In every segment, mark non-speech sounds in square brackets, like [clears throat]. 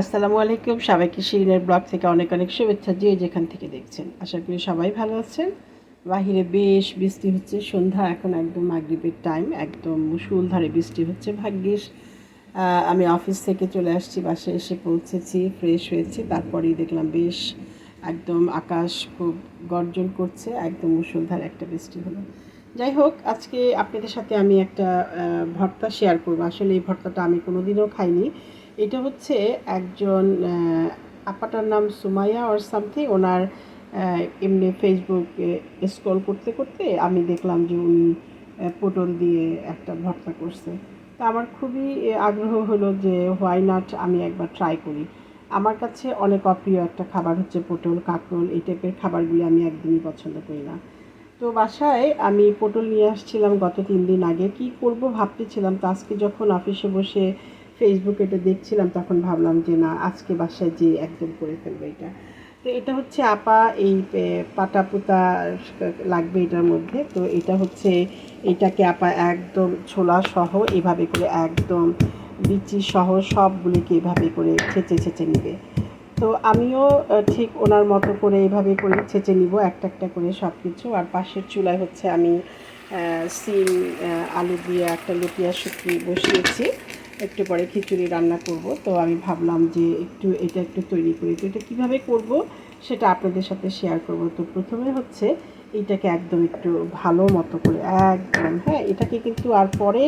আসসালামু আলাইকুম সবাইকে শিরিনের ব্লগ থেকে অনেক অনেক শুভেচ্ছা যে যেখান থেকে দেখছেন। আশা করি সবাই ভালো আছেন। বাহিরে বেশ বৃষ্টি হচ্ছে, সন্ধ্যা, এখন একদম মাগরিবের টাইম একদম মুসুলধারে বৃষ্টি হচ্ছে, ভাগ্যিস। আমি অফিস থেকে চলে আসছি, বাসায় এসে পৌঁছেছি ফ্রেশ হয়েছি, তারপরেই দেখলাম বেশ একদম আকাশ খুব গর্জন করছে, একদম মুসুলধারে একটা বৃষ্টি হলো। যাই হোক, আজকে আপনাদের সাথে আমি একটা ভর্তা শেয়ার করব। আসলে এই ভর্তাটা আমি কোনোদিনও খাইনি। এটা হচ্ছে একজন আপাটার নাম সুমাইয়া অর সামথিং ওনার এমনি ফেসবুকে স্ক্রল করতে করতে আমি দেখলাম যে উনি পটল দিয়ে একটা ভর্তা করছে। তা আমার খুবই আগ্রহ হলো যে হোয়াই নট আমি একবার ট্রাই করি। আমার কাছে অনেক অপ্রিয় একটা খাবার হচ্ছে পটল, কাঁকরোল, এই টাইপের খাবারগুলি আমি একদমই পছন্দ করি না। তো বাসায় আমি পটল নিয়ে আসছিলাম গত তিন দিন আগে। কি করব ভাবতেছিলাম। তো আজকে যখন অফিসে বসে ফেসবুকে এটা দেখছিলাম, তখন ভাবলাম যে না, আজকে বাসায় যে একদম করে ফেলব এটা। তো এটা হচ্ছে আপা, এই পাটা পুতা লাগবে এটার মধ্যে। তো এটা হচ্ছে, এটাকে আপা একদম ছোলা সহ এভাবে করে একদম বিচি সহ সবগুলিকে এভাবে করে ছেঁচে ছেঁচে নেবে। তো আমিও ঠিক ওনার মতো করে এভাবে করে ছেঁচে নিব, একটা একটা করে সব কিছু আর পাশের চুলায় হচ্ছে আমি সিম আলু দিয়ে একটা লুটিয়া শুকি বসিয়েছি। একটু পরে খিচুড়ি রান্না করব। তো আমি ভাবলাম যে একটু এটা একটু তৈরি করি। তো এটা কীভাবে করব সেটা আপনাদের সাথে শেয়ার করব। তো প্রথমে হচ্ছে এইটাকে একদম একটু ভালো মতো করে, একদম হ্যাঁ এটাকে কিন্তু আর পরে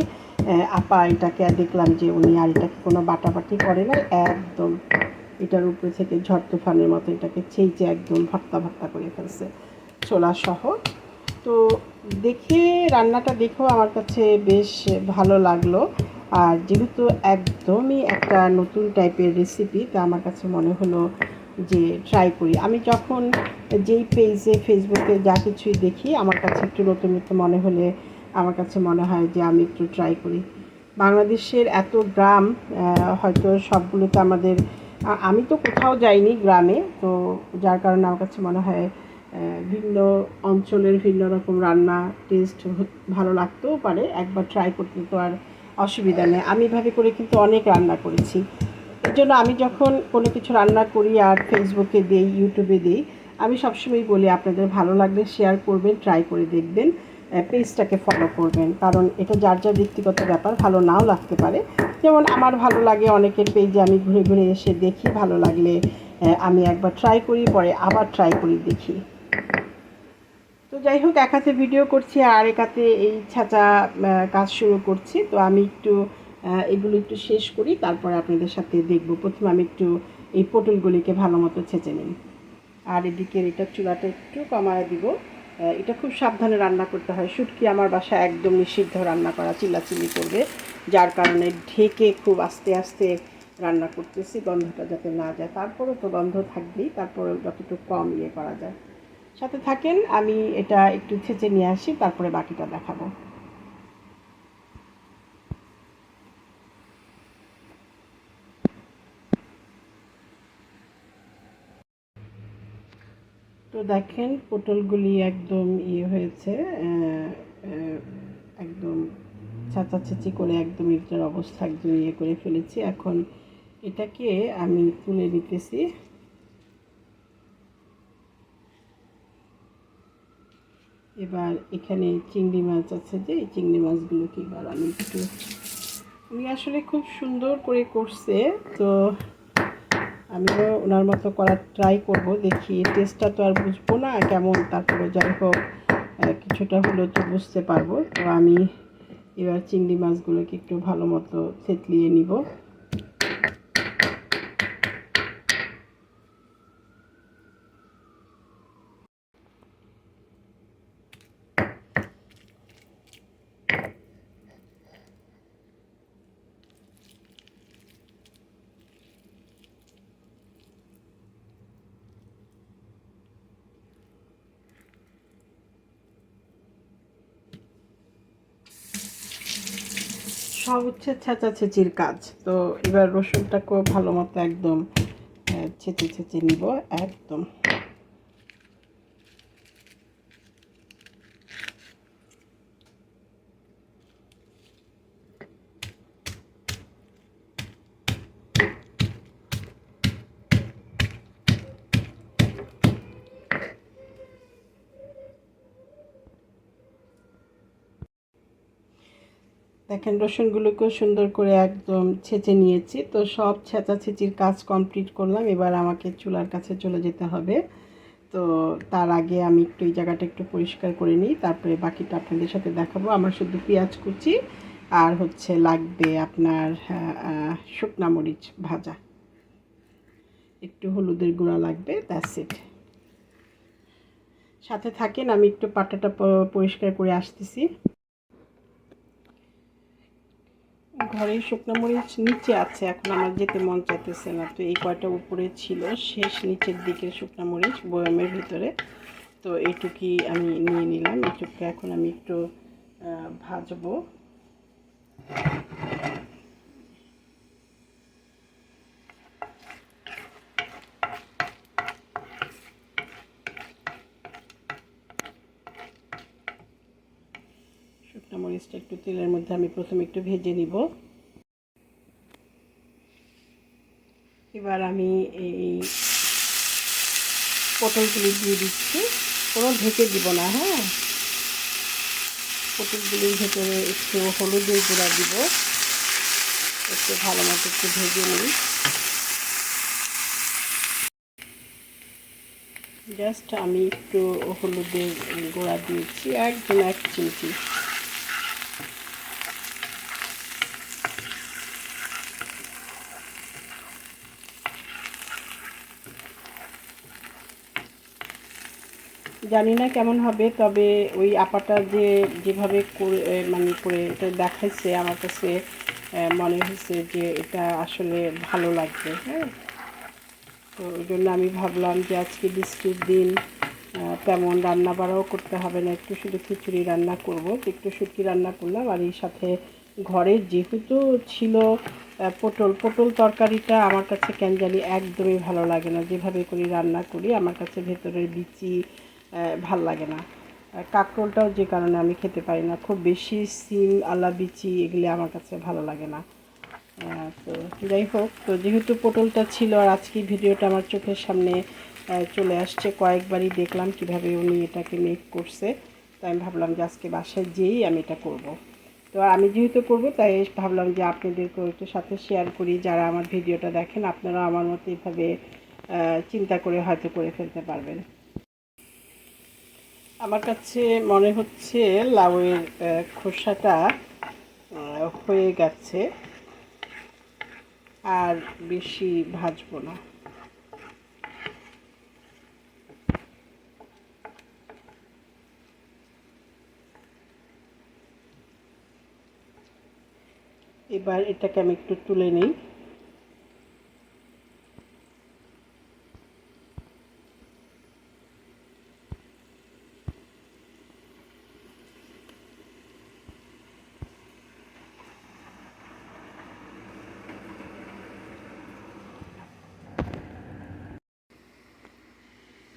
আপা এটাকে দেখলাম যে উনি আর এটাকে কোনো বাটাবাটি করে না একদম এটার উপরে থেকে ঝড় তুফানের মতো এটাকে ছেইচে একদম ভর্তা ভর্তা করে ফেলছে ছোলা সহ। তো দেখে, রান্নাটা দেখেও আমার কাছে বেশ ভালো লাগল। আর যেহেতু একদমই একটা নতুন টাইপের রেসিপি তা আমার কাছে মনে হলো যে ট্রাই করি। আমি যখন যেই পেজে ফেসবুকে যা কিছুই দেখি, আমার কাছে একটু নতুন নতুন মনে হলে আমার কাছে মনে হয় যে আমি একটু ট্রাই করি। বাংলাদেশের এত গ্রাম হয়তো সবগুলোতে আমাদের আমি তো কোথাও যাইনি গ্রামে, তো যার কারণে আমার কাছে মনে হয় ভিন্ন অঞ্চলের ভিন্ন রকম রান্না টেস্ট ভালো লাগতেও পারে। একবার ট্রাই করতে তো আর অসুবিধা নেই। আমি এভাবে করে কিন্তু অনেক রান্না করেছি। এর জন্য আমি যখন কোনো কিছু রান্না করি আর ফেসবুকে দিই ইউটিউবে দিই, আমি সবসময় বলি, আপনাদের ভালো লাগলে শেয়ার করবেন ট্রাই করে দেখবেন পেজটাকে ফলো করবেন। কারণ এটা যার যার ব্যক্তিগত ব্যাপার, ভালো নাও লাগতে পারে। যেমন আমার ভালো লাগে অনেকের পেজে আমি ঘুরে ঘুরে এসে দেখি, ভালো লাগলে আমি একবার ট্রাই করি, পরে আবার ট্রাই করি দেখি। তো যাই হোক, এক হাতে ভিডিও করছি আর এক হাতে এই ছাঁচা কাজ শুরু করছি। তো আমি একটু এগুলো একটু শেষ করি, তারপরে আপনাদের সাথে দেখব। প্রথমে আমি একটু এই পটলগুলিকে ভালো মতো ছেঁচে নিই। আর এদিকে এটা চুলাটা একটু কমায় দিব। এটা খুব সাবধানে রান্না করতে হয়। শুটকি আমার বাসায় একদম নিষিদ্ধ রান্না করা, চিল্লাচিল্লি করবে। যার কারণে ঢেকে খুব আস্তে আস্তে রান্না করতেছি, গন্ধটা যাতে না যায়। তারপরেও তো গন্ধ থাকবেই তারপরে যতটুকু কম ইয়ে করা যায়। সাথে থাকেন, আমি এটা একটু ছেঁচে নিয়ে আসি, তারপরে বাকিটা দেখাবো। তো দেখেন, পটলগুলি একদম ইয়ে হয়েছে একদম ছাঁচাছেঁচি করে একদম এটার অবস্থা একদম ইয়ে করে ফেলেছি। এখন এটাকে আমি তুলে নিতেছি। এবার এখানে চিংড়ি মাছ আছে যে, এই চিংড়ি মাছগুলোকে এবার আমি একটু উনি আসলে খুব সুন্দর করে করছে, তো আমিও ওনার মতো করার ট্রাই করব, দেখি টেস্টটা তো আর বুঝব না, কেমন, তারপরে যাই হোক কিছুটা হলেও তো বুঝতে পারব। তো আমি এবার চিংড়ি মাছগুলোকে একটু ভালো মতো থেতলিয়ে নিব। সব হচ্ছে ছেঁচাছেচির কাজ। তো এবার রসুনটাকেও ভালো মতো একদম ছেঁচে ছেঁচে নিব একদম। দেখেন, রসুনগুলোকেও সুন্দর করে একদম ছেঁচে নিয়েছি। তো সব ছেঁচাছেচির কাজ কমপ্লিট করলাম। এবার আমাকে চুলার কাছে চলে যেতে হবে। তো তার আগে আমি একটু এই জায়গাটা একটু পরিষ্কার করে নিই। তারপরে বাকিটা আপনাদের সাথে দেখাবো। আমার শুধু পেঁয়াজ কুচি আর হচ্ছে লাগবে আপনার শুকনা মরিচ ভাজা। একটু হলুদের গুঁড়া লাগবে দ্যাটস ইট সাথে থাকেন, আমি একটু পাটাটা পরিষ্কার করে আসতেছি। ঘরে শুকনো মরিচ নিচে আছে, এখন আমার যেতে মন চাইতেছে না। তো এই কয়টা উপরে ছিল, শেষ নিচের দিকে শুকনো মরিচ, বয়ামের ভিতরে। তো এইটুকি আমি নিয়ে নিলাম, এইটুকু এখন আমি একটু ভাজবো। শুকনো মরিচটা একটু তেলের মধ্যে আমি প্রথমে একটু ভেজে নিব। এবার আমি এই পটলগুলি দিয়ে দিচ্ছি। কোনো ঢেকে দিব না হ্যাঁ? পটলগুলির ভেতরে একটু হলুদের গুঁড়া দিব। একটু ভালো মতো একটু ভেজে নিই। জাস্ট আমি একটু হলুদের গুঁড়া দিয়েছি, একদম এক চিমটি। জানি না কেমন হবে, তবে ওই আপাটা যে যেভাবে করে মানে করে এটা দেখাইছে, আমার কাছে মনে হয়েছে যে এটা আসলে ভালো লাগবে হ্যাঁ। তো ওই জন্য আমি ভাবলাম যে আজকে বৃষ্টির দিন তেমন রান্না বাড়াও করতে হবে না, একটু শুধু খিচুড়ি রান্না করব, একটু শুটকি রান্না করলাম, আর এই সাথে ঘরে যেহেতু ছিল পটল পটল তরকারিটা আমার কাছে জানি একদমই ভালো লাগে না, যেভাবে করি রান্না করি, আমার কাছে ভেতরের বিচি ভালো লাগে না। কাঁকরোলটাও যে কারণে আমি খেতে পারি না। খুব বেশি সিম আলা বিচি এগুলি আমার কাছে ভালো লাগে না। তো যাই হোক, তো যেহেতু পটলটা ছিল আর আজকে ভিডিওটা আমার চোখের সামনে চলে আসছে, কয়েকবারই দেখলাম কীভাবে উনি এটাকে মেক করছে। তাই আমি ভাবলাম যে আজকে বাসায় যেয়েই আমি এটা করব। তো আমি যেহেতু করব, তাই ভাবলাম যে আপনাদেরকেও একটু সাথে শেয়ার করি। যারা আমার ভিডিওটা দেখেন আপনারা আমার মতো এভাবে চিন্তা করে হয়তো করে ফেলতে পারবেন। আমার কাছে মনে হচ্ছে লাউয়ের খোসাটা হয়ে গেছে। আর বেশি ভাজবো না। এবার এটাকে আমি একটু তুলে নিই।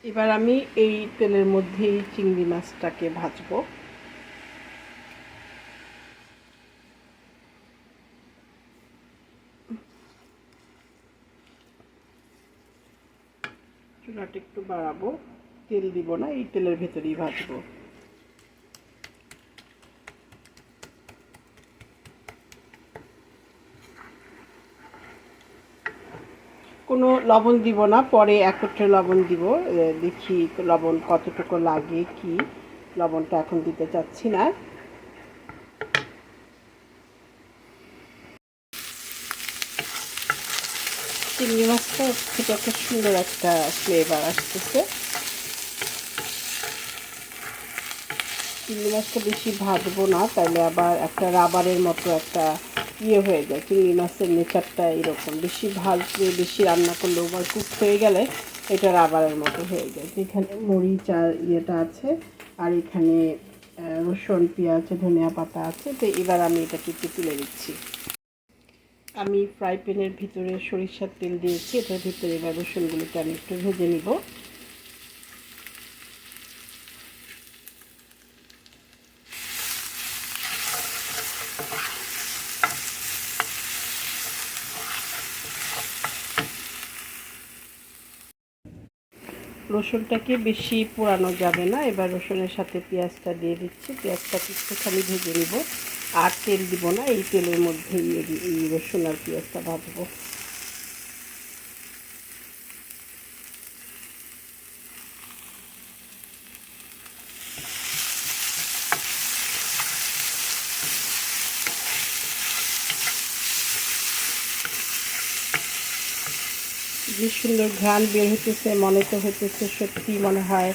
এবার আমি এই তেলের মধ্যেই চিংড়ি মাছটাকে ভাজব। চুলাটা একটু বাড়াবো। তেল দিব না, এই তেলের ভেতরেই ভাজবো। কোনো লবণ দিব না, পরে একত্রে লবণ দিব দেখি লবণ কতটুকু লাগে, কি লবণটা এখন দিতে চাচ্ছি না। চিংড়ি মাছটা খুব একটা সুন্দর একটা ফ্লেভার আসতেছে। চিংড়ি মাছটা বেশি ভাজবো না, তাহলে আবার একটা রাবারের মতো একটা ইয়ে হয়ে যায়। চিংড়ি মাছের নেচারটা এরকম। বেশি ভাজলে, বেশি রান্না করলে ওভার কুক হয়ে গেলে এটা রাবারের মতো হয়ে যায়। এখানে মরিচ আর ইয়েটা আছে, আর এখানে রসুন, পেঁয়াজ, ধনিয়া পাতা আছে। তো এবার আমি এটাকে একটু তুলে দিচ্ছি আমি ফ্রাই প্যানের ভিতরে সরিষার তেল দিয়েছি, এটার ভিতরে এবার রসুনগুলোকে আমি একটু ভেজে নিব। রসুনটাকে বেশি পোড়ানো যাবে না। এবার রসুনের সাথে পেঁয়াজটা দিয়ে দিচ্ছি। পেঁয়াজটাকে একটুখানি ভেজে নিব। আর তেল দিব না, এই তেলের মধ্যেই রসুন আর পেঁয়াজটা ভাজবো। যে সুন্দর ঘ্রাণ বের হতেছে মনে তো হতেছে সত্যি মনে হয়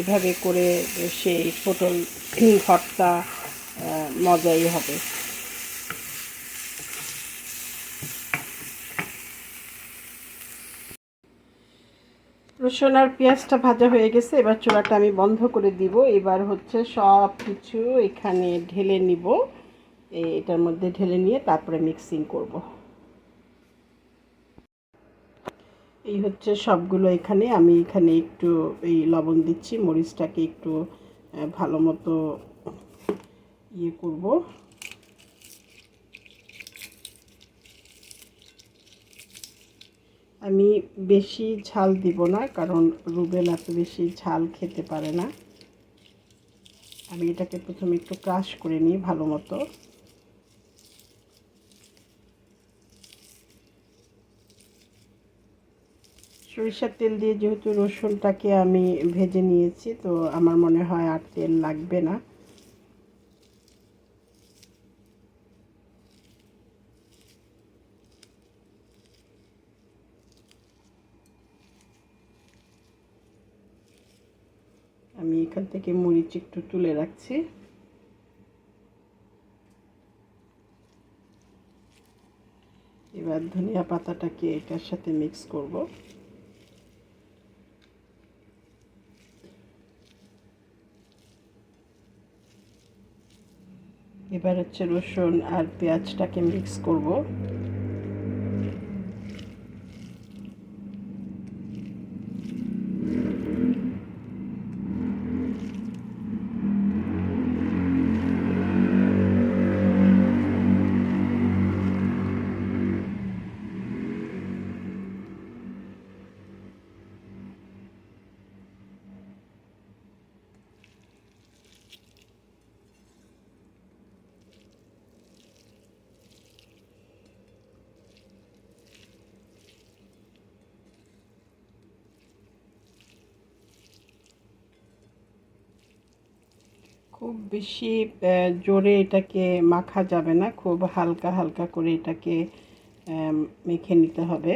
এভাবে করে সেই পটল ভর্তা মজাই হবে। রসুন আর পেঁয়াজটা ভাজা হয়ে গেছে, এবার চুলাটা আমি বন্ধ করে দিব। এবার হচ্ছে সব কিছু এখানে ঢেলে নিব। এটার মধ্যে ঢেলে নিয়ে তারপরে মিক্সিং করব। এই হচ্ছে সবগুলো এখানে। আমি এখানে একটু এই লবণ দিচ্ছি, মরিচটাকে একটু ভালো মতো ইয়ে করব। আমি বেশি ঝাল দিব না, কারণ রুবেল এত বেশি ঝাল খেতে পারে না। আমি এটাকে প্রথমে একটু ক্রাশ করে নিই ভালো মতো। সরিষার তেল দিয়ে যেহেতু রসুনটাকে আমি ভেজে নিয়েছি, তো আমার মনে হয় আর তেল লাগবে না। আমি এখান থেকে মরিচ একটু তুলে রাখছি। এবার ধনিয়া পাতাটাকে এটার সাথে মিক্স করব। এবার হচ্ছে রসুন আর পেঁয়াজটাকে মিক্স করব। খুব বেশি জোরে এটাকে মাখা যাবে না। খুব হালকা হালকা করে এটাকে মেখে নিতে হবে।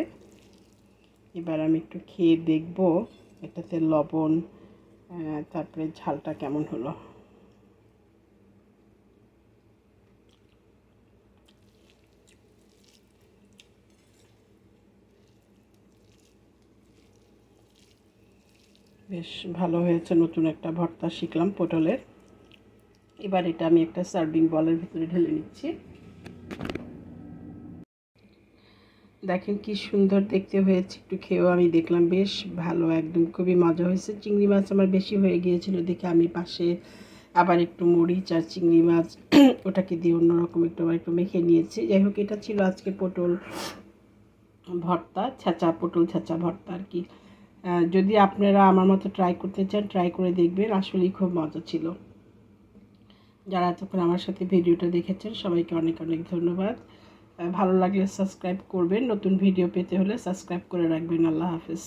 এবার আমি একটু খেয়ে দেখব এটাতে লবণ তারপরে ঝালটা কেমন হলো। বেশ, ভালো হয়েছে। নতুন একটা ভর্তা শিখলাম পটলের। এবার এটা আমি একটা সার্ভিং বলের ভিতরে ঢেলে নিচ্ছি। দেখেন কি সুন্দর দেখতে হয়েছে, একটু খেয়েও আমি দেখলাম বেশ ভালো, একদম খুবই মজা হয়েছে। চিংড়ি মাছ আমার বেশি হয়ে গিয়েছিল দেখে আমি পাশে আবার একটু মরিচ আর চিংড়ি মাছ [clears throat] ওটাকে দিয়ে অন্যরকম একটু আবার একটু মেখে নিয়েছি। যাই হোক, এটা ছিল আজকে পটল ভর্তা, ছাঁচা পটল ছাঁচা ভর্তা আর কি। যদি আপনারা আমার মতো ট্রাই করতে চান ট্রাই করে দেখবেন, আসলেই খুব মজা ছিল। যারা এতক্ষণ আমার সাথে ভিডিওটা দেখেছেন, সবাইকে অনেক অনেক ধন্যবাদ। ভালো লাগলে সাবস্ক্রাইব করবেন। নতুন ভিডিও পেতে হলে সাবস্ক্রাইব করে রাখবেন। আল্লাহ হাফিজ।